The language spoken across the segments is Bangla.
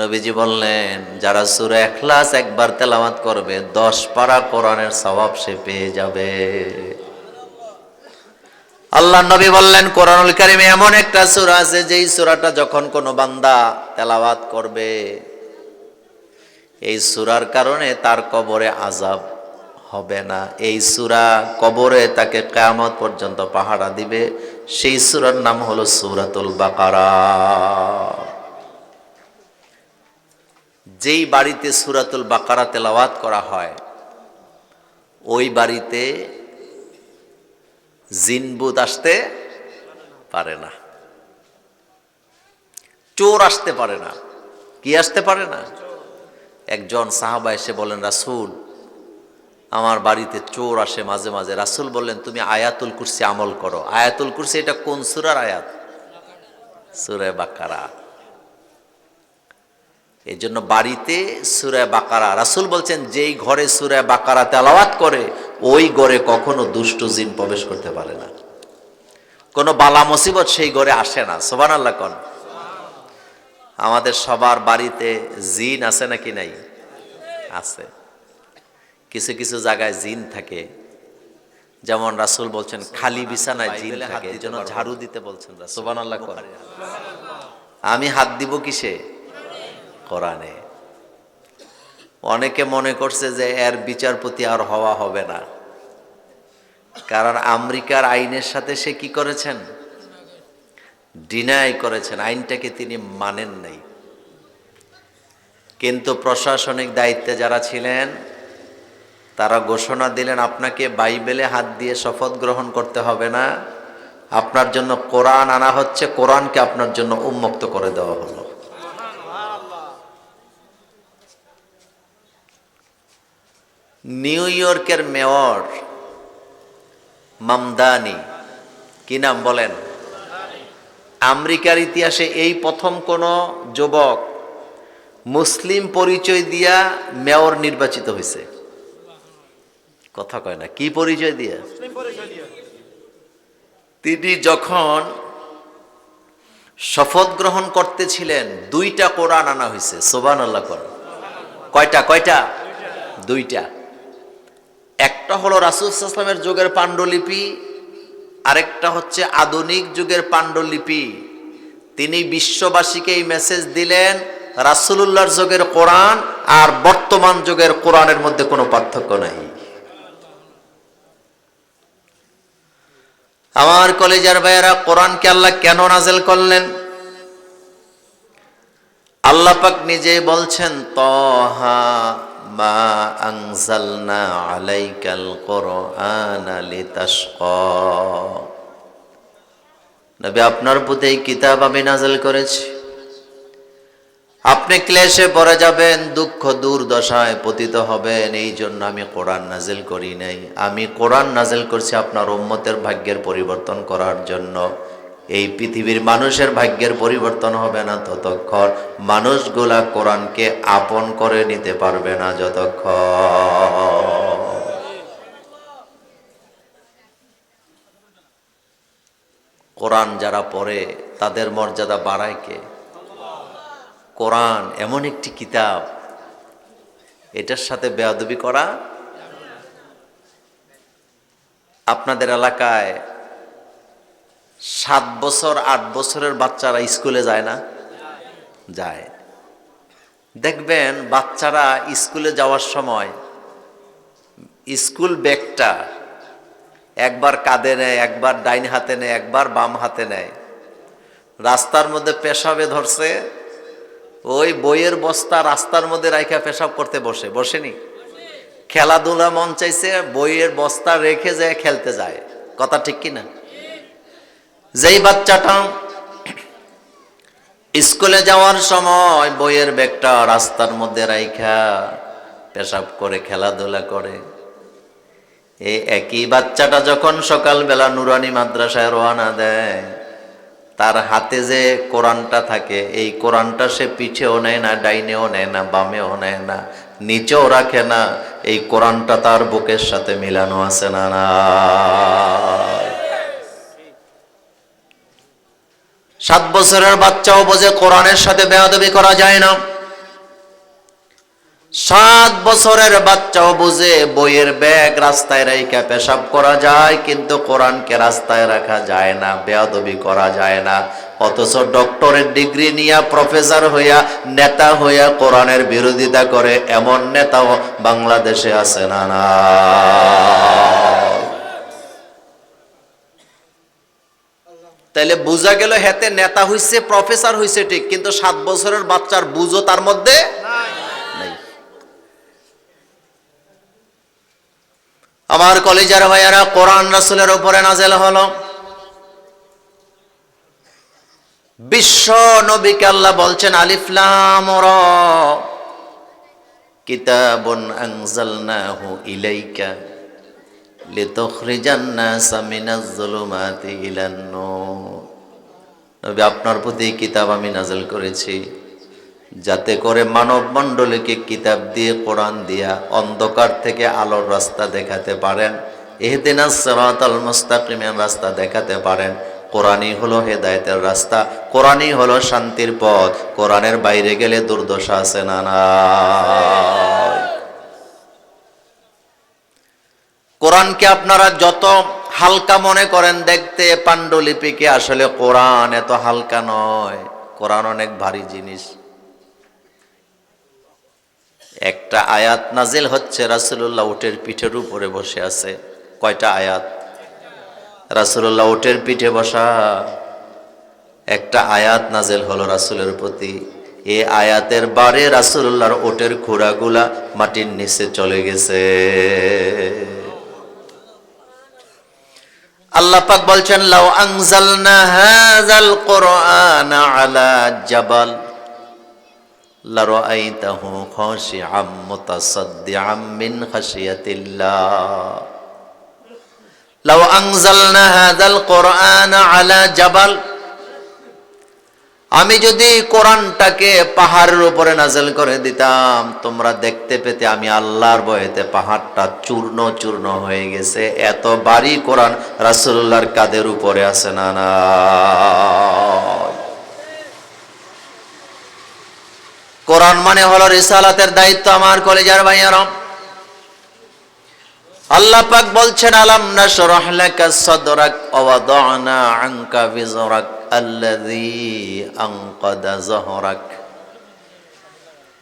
নবীজি বললেন, যারা সুরা এখলাস একবার তেলাওয়াত করবে, দশ পারা কোরআনের স্বভাব সে পেয়ে যাবে। আল্লাহ নবী বললেন, কোরআনুল কারিমে এমন একটা সূরা আছে, যেই সূরাটা যখন কোনো বান্দা তেলাওয়াত করবে, এই সূরার কারণে তার কবরে আজাব হবে না। এই সূরা কবরে তাকে কিয়ামত পর্যন্ত পাহারা দিবে। সেই সুরার নাম হলো সূরাতুল বাকারা। যেই বাড়িতে সুরাতুল বাকারা তেলাওয়াত করা হয়, ওই বাড়িতে জিনবুত আসতে পারে না। চোর আসতে পারে না। কি আসতে পারে না? একজন সাহাবা এসে বলেন, রাসুল, আমার বাড়িতে চোর আসে মাঝে মাঝে। রাসুল বললেন, তুমি আয়াতুল কুরসি আমল করো। আয়াতুল কুরসি এটা কোন সুরার আয়াত? সুরে বাকারা। এই জন্য বাড়িতে সুরে বাকারা রাসুল বলছেন যেই ঘরে সুরে বাকারা তেলাওয়াত করে ওই ঘরে কখনো দুষ্ট জিন প্রবেশ করতে পারে না। কোনো বালা মুসিবত সেই ঘরে আসে না সোবান আল্লাহ কন। আমাদের সবার বাড়িতে জিন আছে নাকি নাই? আছে। কিছু কিছু জায়গায় জিন থাকে। যেমন রাসুল বলছেন খালি বিছানায় জিন থাকে এই জন্য ঝাড়ু দিতে বলছেন সোবান আল্লাহ কন। আমি হাত দিব কিসে? কোরআনে। অনেকে মনে করছে যে এর বিচারপতি আর হওয়া হবে না। কারণ আমেরিকার আইনের সাথে সে কি করেছেন? ডিনাই করেছেন। আইনটাকে তিনি মানেন নাই। কিন্তু প্রশাসনিক দায়িত্বে যারা ছিলেন, তারা ঘোষণা দিলেন, আপনাকে বাইবেলে হাত দিয়ে শপথ গ্রহণ করতে হবে না। আপনার জন্য কোরআন আনা হচ্ছে। কোরআনকে আপনার জন্য উন্মুক্ত করে দেওয়া হলো। নিউ ইয়র্কের মেয়র মামদানি কি নাম বলেন? আমেরিকার ইতিহাসে এই প্রথম কোন যুবক মুসলিম পরিচয় দিয়া মেয়র নির্বাচিত হয়েছে কথা কয় না কি পরিচয় দিয়া? তিনি যখন শপথ গ্রহণ করতেছিলেন দুইটা কোরআন আনা হয়েছে সোবান আল্লাহ কয়টা কয়টা? দুইটা। একটা হলো রাসুলামের যুগের পাণ্ডুলিপি, আরেকটা হচ্ছে আধুনিক যুগের পাণ্ডুলিপি। তিনি বিশ্ববাসীকে এই মেসেজ দিলেন, রাসুলুল্লাহর যুগের কোরআন আর বর্তমান যুগের কোরআনের মধ্যে কোনো পার্থক্য নাই। আমার কলেজার ভাইয়েরা, কোরআনকে আল্লাহ কেন নাজেল করলেন? আল্লাহ পাক নিজে বলছেন, তহা মা আনজালনা আলাইকাল কোরআনা নবী, আপনার প্রতি এই কিতাব আমি নাজেল করেছি। আপনি ক্লেশে পড়ে যাবেন, দুঃখ দুর্দশায় পতিত হবেন, এই জন্য আমি কোরআন নাজেল করি নাই। আমি কোরআন নাজেল করছি আপনার উম্মতের ভাগ্যের পরিবর্তন করার জন্য। এই পৃথিবীর মানুষের ভাগ্যের পরিবর্তন হবে না ততক্ষণ। মানুষগুলা কোরআনকে আপন করে নিতে পারবে না যতক্ষণ। কোরআন যারা পড়ে, তাদের মর্যাদা বাড়ায় কে? কোরআন এমন একটি কিতাব, এটার সাথে বেয়াদবি করা? আপনাদের এলাকায় সাত বছর, আট বছরের বাচ্চারা স্কুলে যায় না? যায়। দেখবেন বাচ্চারা স্কুলে যাওয়ার সময় স্কুল ব্যাগটা একবার কাঁধে নেয়, একবার ডাইন হাতে নেয়, একবার বাম হাতে নেয়। রাস্তার মধ্যে পেশাবে ধরছে, ওই বইয়ের বস্তা রাস্তার মধ্যে রাইখা পেশাব করতে বসে, বসেনি? খেলাধুলা মন চাইছে, বইয়ের বস্তা রেখে যায় খেলতে যায়। কথা ঠিক কিনা? যেই বাচ্চাটা স্কুলে যাওয়ার সময় বইয়ের ব্যাগটা রাস্তার মধ্যে রাইখা পেশাব করে, খেলাধুলা করে। এই একই বাচ্চাটা যখন সকালবেলা নুরানি মাদ্রাসায় রওনা দেয়, তার হাতে যে কোরআনটা থাকে, এই কোরআনটা সে পিঠেও নেয় না, ডাইনেও নেয় না, বামেও নেয় না, নিচেও রাখে না, এই কোরআনটা তার বুকের সাথে মিলানো আছে না না সাত বছরের বাচ্চাও বোঝে কোরআনের সাথে বেয়াদবি করা যায় না। সাত বছরের বাচ্চাও বুঝে বইয়ের ব্যাগ রাস্তায় রেখে পেশাব করা যায়, কিন্তু কোরআনকে রাস্তায় রাখা যায় না, বেয়াদবি করা যায় না। অথচ ডক্টরের ডিগ্রি নিয়ে প্রফেসর হইয়া, নেতা হইয়া কোরআনের বিরোধিতা করে, এমন নেতাও বাংলাদেশে আছে না না। তাইলে বোঝা গেল হেতে নেতা হইছে, প্রফেসর হইছে ঠিক, কিন্তু সাত বছরের বাচ্চার বুঝো তার মধ্যে আমার কলেজের ভাইয়ারা, কোরআন রাসুলের উপরে নাজেল হলো। বিশ্ব নবীকে আল্লাহ বলছেন আলিফলাম কিতাবুন আনজালনাহু ইলাইকা। আপনার প্রতি কিতাব আমি নাজল করেছি। যাতে করে মানব মণ্ডলীকে কিতাব দিয়ে, কোরআন দিয়া অন্ধকার থেকে আলোর রাস্তা দেখাতে পারেন। এহদিনা সিরাতাল মুস্তাকিমের রাস্তা দেখাতে পারেন। কোরআনই হলো হেদায়েতের রাস্তা, কোরআনই হলো শান্তির পথ। কোরআনের বাইরে গেলে দুর্দশা আছে না না কোরআনকে আপনারা যত হালকা মনে করেন, দেখতে পাণ্ডুলিপিকে আসলে কোরআন এত হালকা নয়। কোরআন অনেক ভারী জিনিস। একটা আয়াত নাজিল হচ্ছে রাসুল্লাহ উটের পিঠের উপরে বসে আছে। কয়টা আয়াত? রাসুল্লাহ উটের পিঠে বসা। একটা আয়াত নাজেল হলো রাসুলের প্রতি। এ আয়াতের বারে রাসুল্লাহর ওটের খোড়াগুলা মাটির নিচে চলে গেছে আল্লাহ পাক বলছেন, লাউ আনজালনা হাযাল কোরআন আলা জাবাল। লারাআইতাহু খাশিআম মুতাসাদ্দিআম মিন খাশিয়াতিল্লাহ। লাউ আনজালনা হাযাল কোরআন আলা জাবাল। আমি যদি কোরআনটাকে পাহাড়ের উপরে নাজেল করে দিতাম, তোমরা দেখতে পেতে আমি আল্লাহর বয়েতে পাহাড়টা চূর্ণ চূর্ণ হয়ে গেছে। এত বাড়ি কোরআন রাসূলুল্লাহর কাদের উপরে আছে না কোরআন মানে হলো রিসালাতের দায়িত্ব আমার কলেজার ভাইয়ারা। আল্লাহ পাক বলছেন, আলাম না লাকা সাদরাক ওয়াদানা আনকা বিজরাক?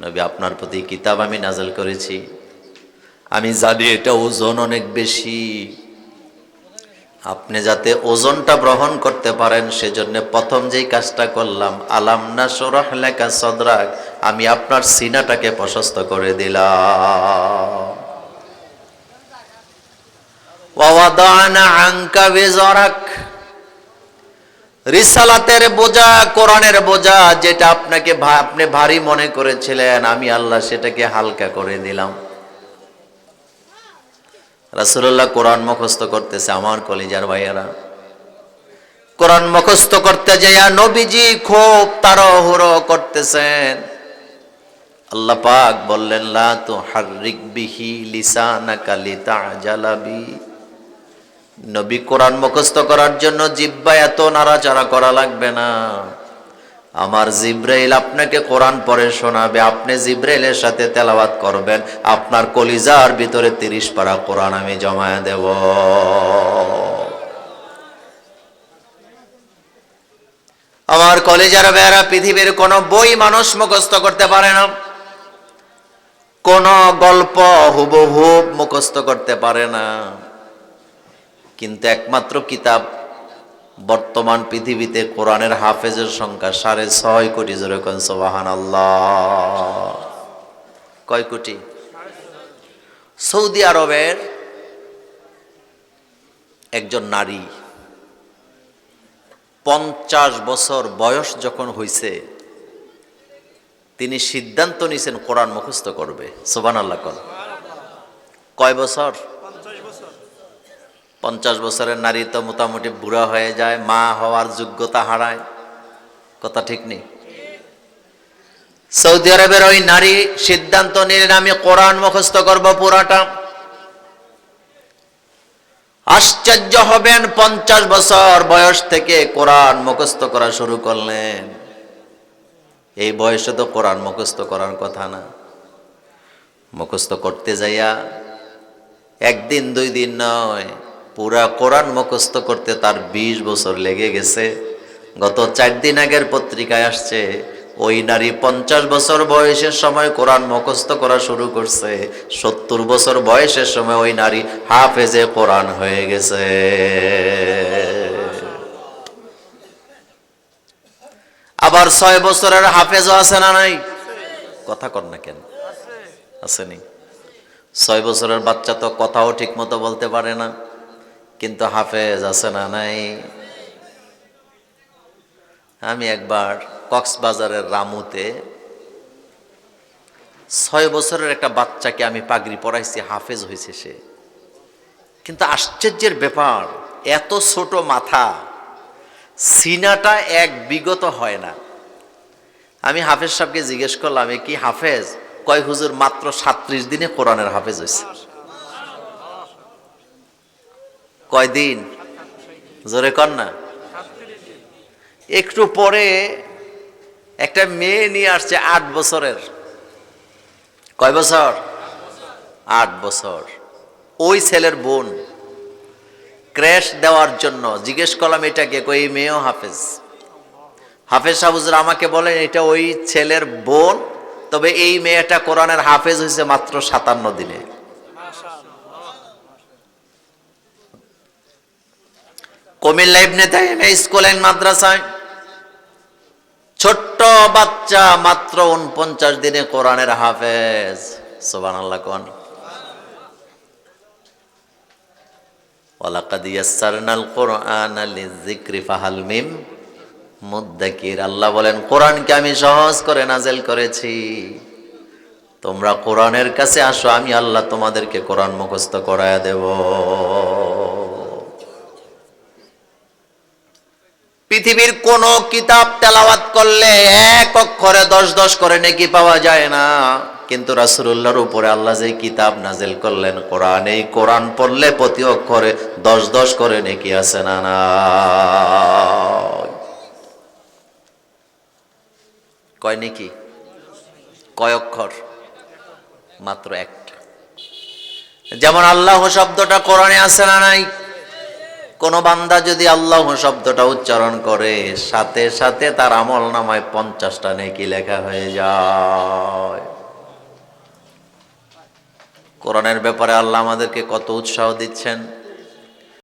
নবী, আপনার প্রতি কিতাব আমি নাজল করেছি। আমি জানি এটা ওজন অনেক বেশি। আপনি যাতে ওজনটা গ্রহণ করতে পারেন, সেজন্য প্রথম যেই কাজটা করলাম, আলাম না সরহ লেখা সদরাক, আমি আপনার সিনাটাকে প্রশস্ত করে দিলাম। ওয়াদানা আঙ্কা বেজরাক রিসালাতের বোঝা, কোরআনের বোঝা, যেটা আপনাকে আপনি ভারী মনে করেছিলেন, আমি আল্লাহ সেটাকে হালকা করে দিলাম। রাসুল্লাহ কোরআন মুখস্থ করতেছে আমার কলিজার ভাইয়েরা। কোরআন মুখস্থ করতে যাইয়া নবীজি খুব তাড়াহুড়ো করতেছেন। আল্লাহ পাক বললেন, লা তুহাররিক বিহি লিসানাকা লিতাজালা বি। নবী কোরআন মুখস্থ করার জন্য জিব্বা এত নাড়াচাড়া করা লাগবে না। আমার জিব্রাইল আপনাকে কোরআন পড়ে শোনাবে, আপনি জিব্রাইলের সাথে তেলাওয়াত করবেন, আপনার কলিজার ভিতরে তিরিশ পারা কোরআন আমি জমায়ে দেব। আমার কলেজার বেড়া পৃথিবীর কোনো বই মানুষ মুখস্থ করতে পারে না। কোন গল্প হুবহুব মুখস্থ করতে পারে না। কিন্তু একমাত্র কিতাব বর্তমান পৃথিবীতে কোরআনের হাফেজের সংখ্যা সাড়ে ছয় কোটি, জোরে সোবাহান আল্লাহ কয় কোটি? সৌদি আরবের একজন নারী পঞ্চাশ বছর বয়স যখন হইছে, তিনি সিদ্ধান্ত নিয়েছেন কোরআন মুখস্থ করবে। সোবান আল্লাহ কয় বছর? পঞ্চাশ বছরের নারী তো মোটামুটি বুড়া হয়ে যায়, মা হওয়ার যোগ্যতা হারায়। কথা ঠিক নেই? সৌদি আরবের ওই নারী সিদ্ধান্ত নিলেন, আমি কোরআন মুখস্থ করব পুরাটা। আশ্চর্য হবেন, পঞ্চাশ বছর বয়স থেকে কোরআন মুখস্থ করা শুরু করলেন। এই বয়সে তো কোরআন মুখস্থ করার কথা না। মুখস্থ করতে যাইয়া একদিন দুই দিন নয় পুরা কোরআন মুখস্থ করতে তার ২০ বছর লেগে গেছে। গত চার দিন আগের পত্রিকায় আসছে, ওই নারী পঞ্চাশ বছর বয়সের সময় কোরআন মুখস্থ করা শুরু করছে। সত্তর বছর বয়সের সময় ওই নারী হাফেজে কোরআন হয়ে গেছে। আবার ছয় বছরের হাফেজও আছে না নাই? কথা কর না কেন? আসেনি ছয় বছরের বাচ্চা তো কথাও ঠিক মতো বলতে পারে না। কিন্তু হাফেজ আছে না নাই? আমি একবার কক্সবাজারের রামুতে ছয় বছরের একটা বাচ্চাকে আমি পাগড়ি পরাইছি, হাফেজ হয়েছে সে। কিন্তু আশ্চর্যের ব্যাপার, এত ছোট মাথা, সিনাটা এক বিগত হয় না। আমি হাফেজ সাহেবকে জিজ্ঞেস করলাম কি হাফেজ? কয়, হুজুর, মাত্র সাত্রিশ দিনে কোরআনের হাফেজ হয়েছে কয়দিন? জোরে কর না। একটু পরে একটা মেয়ে নিয়ে আসছে আট বছরের। কয় বছর? আট বছর। ওই ছেলের বোন। ক্র্যাশ দেওয়ার জন্য জিজ্ঞেস করলাম এটাকে কই মেয়েও হাফেজ। হাফেজ সাহুজুর আমাকে বলেন, এটা ওই ছেলের বোন। তবে এই মেয়েটা কোরআনের হাফেজ হয়েছে মাত্র সাতান্ন দিনে। কুমিল্লা ইবনে তাইমিয়া স্কুল অ্যান্ড মাদ্রাসায়। ছোট্ট বাচ্চা মাত্র উনপঞ্চাশ দিনে কোরআনের হাফেজ। সোবান আল্লাহ কোরআনা মুদ্দাকির। আল্লাহ বলেন, কোরআনকে আমি সহজ করে নাজেল করেছি। তোমরা কোরআনের কাছে আসো, আমি আল্লাহ তোমাদেরকে কোরআন মুখস্থ করায় দেব। পৃথিবীর কোন কিতাব তেলাওয়াত করলে এক অক্ষরে দশ দশ করে নেকি পাওয়া যায় না। কিন্তু রাসূলুল্লাহর উপরে আল্লাহ যে কিতাব নাজেল করলেন, কোরআন, এই কোরআন পড়লে প্রতি অক্ষরে দশ দশ করে নেকি আছে না না? কয় নেকি? কয় অক্ষর? মাত্র একটা যেমন আল্লাহ শব্দটা কোরআনে আছে না নাই? কোন বান্দা যদি আল্লাহ শব্দটা উচ্চারণ করে, সাথে সাথে তার আমল নামায় পঞ্চাশটা নেকি লেখা হয়ে যায়। কোরআনের ব্যাপারে আল্লাহ আমাদেরকে কত উৎসাহ দিচ্ছেন?